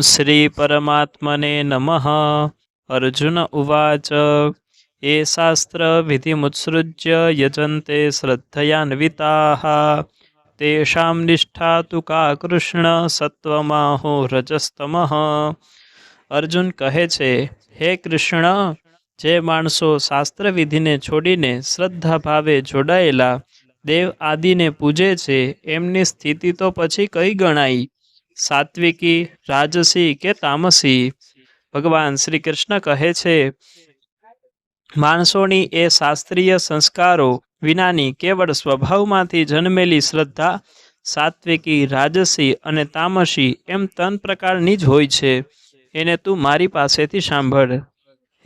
શ્રી પરમાત્મને નમઃ. અર્જુન ઉવાચ, એ શાસ્ત્ર વિધિમુત્સૃજ્ય યજંતે શ્રદ્ધયાન્વિતા. તેષાં નિષ્ઠા તુ કા કૃષ્ણ સત્વમાહો રજસ્તમ. અર્જુન કહે છે, હે કૃષ્ણ, જે માણસો શાસ્ત્ર વિધિને છોડીને શ્રદ્ધા ભાવે જોડાયેલા દેવ આદિને પૂજે છે, એમની સ્થિતિ તો પછી કઈ ગણાય? સાત્વિકી, રાજસી કે તામસી? ભગવાન શ્રી કૃષ્ણ કહે છે, માણસોની એ શાસ્ત્રીય સંસ્કારો વિનાની કેવળ સ્વભાવમાંથી જન્મેલી શ્રદ્ધા, સાત્વિકી, રાજસી અને તામસી એમ ત્રણ પ્રકારની જ હોય છે. એને તું મારી પાસેથી સાંભળ.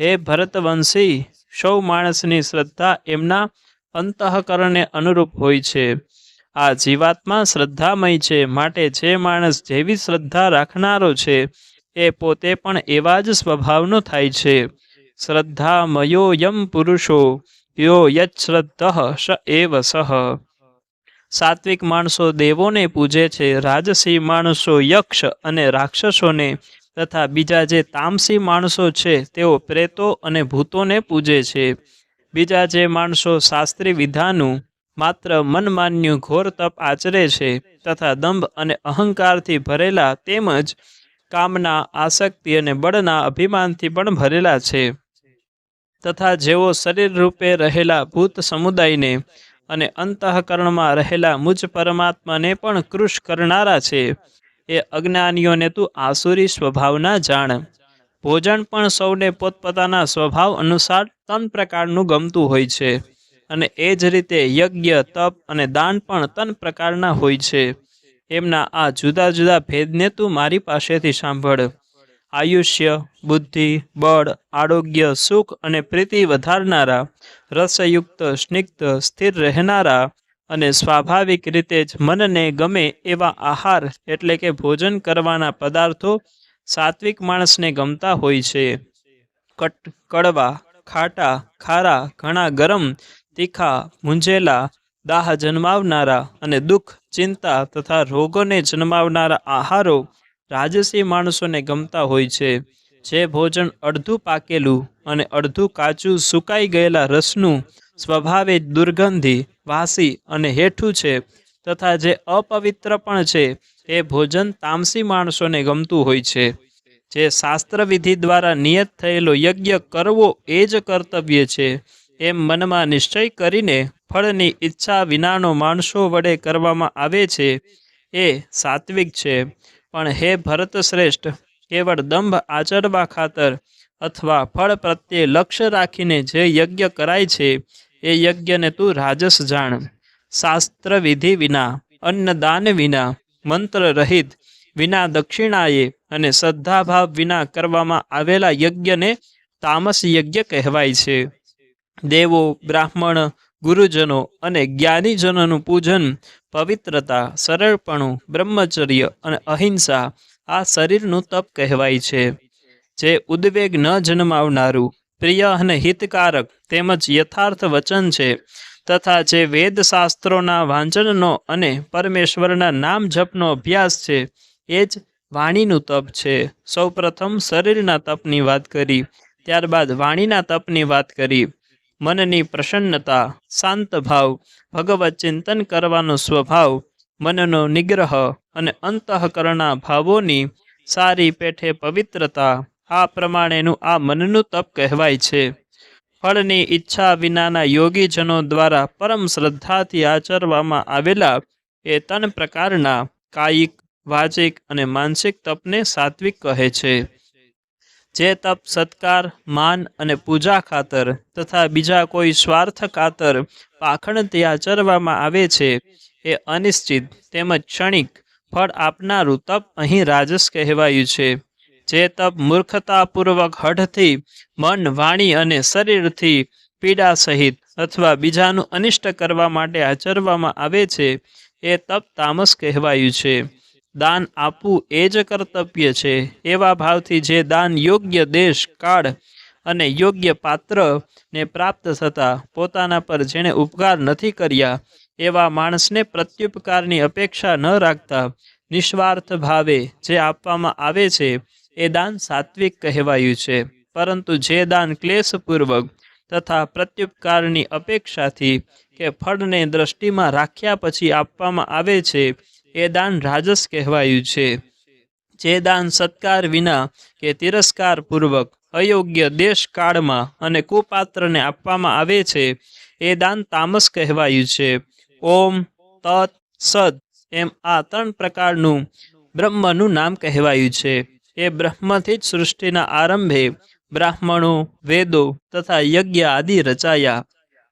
હે ભરતવંશી, સૌ માણસની શ્રદ્ધા એમના અંતઃકરણને અનુરૂપ હોય છે. આ જીવાત્મા શ્રદ્ધામય છે, માટે જે માણસ જેવી શ્રદ્ધા રાખનારો છે, એ પોતે પણ એવા જ સ્વભાવનો થાય છે. શ્રદ્ધામયો યમ પુરુષો, યો યશ્રદ્ધ સ એવ સહ. સાત્વિક માણસો દેવોને પૂજે છે, રાજસી માણસો યક્ષ અને રાક્ષસોને, તથા બીજા જે તામસી માણસો છે, તેઓ પ્રેતો અને ભૂતોને પૂજે છે. બીજા જે માણસો શાસ્ત્રી વિધાનું માત્ર મનમાન્યું ઘોર તપ આચરે છે તથા દંભ અને અહંકારથી ભરેલા તેમજ કામના, આસક્તિ અને બળના અભિમાનથી પણ ભરેલા છે. તથા જેઓ શરીર રૂપે રહેલા ભૂત સમુદાયને અને અંતઃકરણમાં રહેલા મુજ પરમાત્માને પણ કૃશ કરનારા છે. એ અજ્ઞાનીઓને તું આસુરી સ્વભાવના જાણ. ભોજન પણ સૌને પોતપોતાના સ્વભાવ અનુસાર ત્રણ પ્રકારનું ગમતું હોય છે. અને એ જ રીતે યજ્ઞ, તપ અને દાન પણ તન પ્રકારના હોય છે. એમના આ જુદા જુદા ભેદને તું મારી પાસેથી સાંભળ. આયુષ્ય, બુદ્ધિ, બળ, આરોગ્ય, સુખ અને પ્રીતિ વધારનારા, રસયુક્ત, સ્નિગ્ધ, સ્થિર રહેનારા અને સ્વાભાવિક રીતે જ મનને ગમે એવા આહાર એટલે કે ભોજન કરવાના પદાર્થો સાત્વિક માણસને ગમતા હોય છે. કટ, કડવા, ખાટા, ખારા, ઘણા ગરમ તીખા, મૂંઝેલા, દાહ જન્માવનારા અને દુઃખ, ચિંતા તથા રોગોને જન્માવનારા આહારો રાજસી માણસોને ગમતા હોય છે. જે ભોજન અડધું પાકેલું અને અડધું કાચું સુકાઈ ગયેલા રસનું સ્વભાવે દુર્ગંધી, વાસી અને હેઠું છે તથા જે અપવિત્ર પણ છે એ ભોજન તામસી માણસોને ગમતું હોય છે. જે શાસ્ત્રવિધિ દ્વારા નિયત થયેલો યજ્ઞ કરવો એ જ કર્તવ્ય છે. એમ મનમાં નિશ્ચય કરીને ફળની ઈચ્છા વિનાનો માણસો વડે કરવામાં આવે છે, એ સાત્વિક છે. પણ હે ભરત શ્રેષ્ઠ કેવળ દંભ આચરવા ખાતર અથવા ફળ પ્રત્યે લક્ષ્ય રાખીને જે યજ્ઞ કરાય છે, એ યજ્ઞને તું રાજસ જાણ. શાસ્ત્ર વિધિ વિના, અન્નદાન વિના, મંત્ર રહિત, વિના દક્ષિણાએ અને શ્રદ્ધાભાવ વિના કરવામાં આવેલા યજ્ઞને તામસ યજ્ઞ કહેવાય છે. દેવો, બ્રાહ્મણ, ગુરુજનો અને જ્ઞાનીજનોનું પૂજન, પવિત્રતા, સરળપણું, બ્રહ્મચર્ય અને અહિંસા આ શરીરનું તપ કહેવાય છે. જે ઉદ્વેગ ન જન્માવનારું, પ્રિય અને હિતકારક તેમજ યથાર્થ વચન છે તથા જે વેદશાસ્ત્રોના વાંચનનો અને પરમેશ્વરના નામ જપનો અભ્યાસ છે, એ જ વાણીનું તપ છે. સૌપ્રથમ શરીરના તપની વાત કરી, ત્યારબાદ વાણીના તપની વાત કરી મનની પ્રસન્નતા, શાંત ભાવ, ભગવત ચિંતન કરવાનો સ્વભાવ, મનનો નિગ્રહ અને અંતઃકરણના ભાવોની સારી પેઠે પવિત્રતા, આ પ્રમાણેનું આ મનનું તપ કહેવાય છે. ફળની ઈચ્છા વિનાના યોગીજનો દ્વારા પરમ શ્રદ્ધાથી આચરવામાં આવેલા એ ત્રણ પ્રકારના કાયિક, વાચિક અને માનસિક તપને સાત્વિક કહે છે. જે તપ, સત્કાર, માન અને પૂજા ખાતર તથા બીજા કોઈ સ્વાર્થ ખાતર પાખણથી આચરવામાં આવે છે, એ અનિશ્ચિત તેમજ ક્ષણિક ફળ આપનારું તપ અહીં રાજસ કહેવાયું છે. જે તપ મૂર્ખતાપૂર્વક હઠથી, મન, વાણી અને શરીરથી પીડા સહિત અથવા બીજાનું અનિષ્ટ કરવા માટે આચરવામાં આવે છે, એ તપ તામસ કહેવાયું છે. દાન આપવું એ જ કર્તવ્ય છે. એવા ભાવથી જે દાન યોગ્ય દેશ, કાળ અને યોગ્ય પાત્રને પ્રાપ્ત થતાં પોતાના પર જેણે ઉપકાર નથી કર્યા, એવા માણસને પ્રત્યુપકારની અપેક્ષા ન રાખતા નિસ્વાર્થ ભાવે જે આપવામાં આવે છે, એ દાન સાત્વિક કહેવાયું છે. પરંતુ જે દાન ક્લેશપૂર્વક તથા પ્રત્યુપકારની અપેક્ષાથી કે ફળને દ્રષ્ટિમાં રાખ્યા પછી આપવામાં આવે છે એ દાન રાજસ કહેવાયું છે. જે દાન સત્કાર વિના કે તિરસ્કાર પૂર્વક અયોગ્ય દેશ કાળમાં અને કુપાત્રને આપવામાં આવે છે, એ દાન તામસ કહેવાયું છે. ઓમ, તત, સદ એમ આ ત્રણ પ્રકારનું બ્રહ્મનું નામ કહેવાયું છે. એ બ્રહ્મથી જ સૃષ્ટિના આરંભે બ્રાહ્મણો, વેદો તથા યજ્ઞ આદિ રચાયા.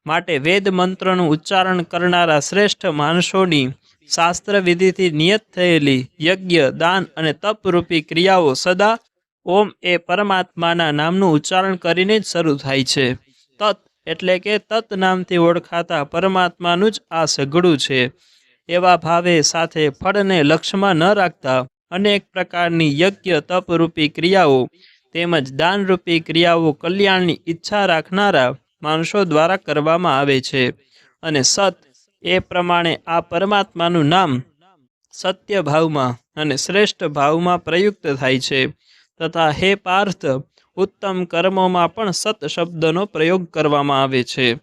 માટે વેદ મંત્રનું ઉચ્ચારણ કરનારા શ્રેષ્ઠ માણસોની શાસ્ત્ર વિધિથી નિયત થયેલી યજ્ઞ, દાન અને તપરૂપી ક્રિયાઓ સદા ઓમ એ પરમાત્માના નામનું ઉચ્ચારણ કરીને જ શરૂ થાય છે. તત એટલે કે તત નામથી ઓળખાતા પરમાત્માનું જ આ સઘળું છે. એવા ભાવે સાથે ફળને લક્ષ્યમાં ન રાખતા અનેક પ્રકારની યજ્ઞ, તપરૂપી ક્રિયાઓ તેમજ દાનરૂપી ક્રિયાઓ કલ્યાણની ઈચ્છા રાખનારા માણસો દ્વારા કરવામાં આવે છે. અને સત એ પ્રમાણે આ પરમાત્માનું નામ સત્ય ભાવમાં અને શ્રેષ્ઠ ભાવમાં પ્રયુક્ત થાય છે. તથા હે પાર્થ, ઉત્તમ કર્મોમાં પણ સત શબ્દનો પ્રયોગ કરવામાં આવે છે.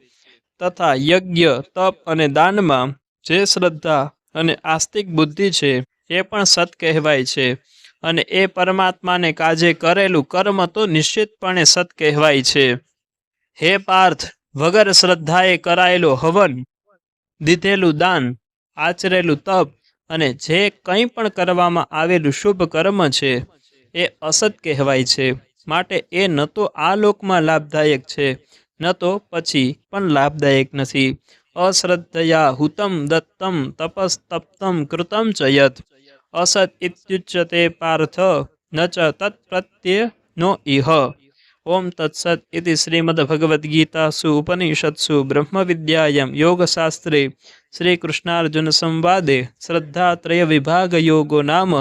તથા યજ્ઞ, તપ અને દાનમાં જે શ્રદ્ધા અને આસ્તિક બુદ્ધિ છે એ પણ સત કહેવાય છે અને એ પરમાત્માને કાજે કરેલું કર્મ તો નિશ્ચિતપણે સત કહેવાય છે. હે પાર્થ, વગર શ્રદ્ધાએ કરાયેલો હવન દીધેલું દાન, આચરેલું તપ અને જે કંઈ પણ કરવામાં આવેલું શુભ કર્મ છે, એ અસત કહેવાય છે. માટે એ ન તો આ લોકમાં લાભદાયક છે, ન તો પછી પણ લાભદાયક નથી. અશ્રદ્ધયા હુતમ દત્તમ તપસ્તપ્તમ કૃતમ ચ અસત ઇત્યુચ્યતે પાર્થ ન ચ તત્પ્રત્યે નો ઇહ. ઓમ તત્સત ઇતિ શ્રીમદ્ભગવદ્ગીતાસુ ઉપનિષત્સુ બ્રહ્મવિદ્યાયાં યોગશાસ્ત્રે શ્રીકૃષ્ણાર્જુન સંવાદે શ્રદ્ધાત્રય વિભાગયોગો નામ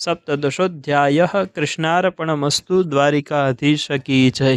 સપ્તદશોધ્યાય કૃષ્ણાર્પણમસ્તુ દ્વારિકાધીશકી જય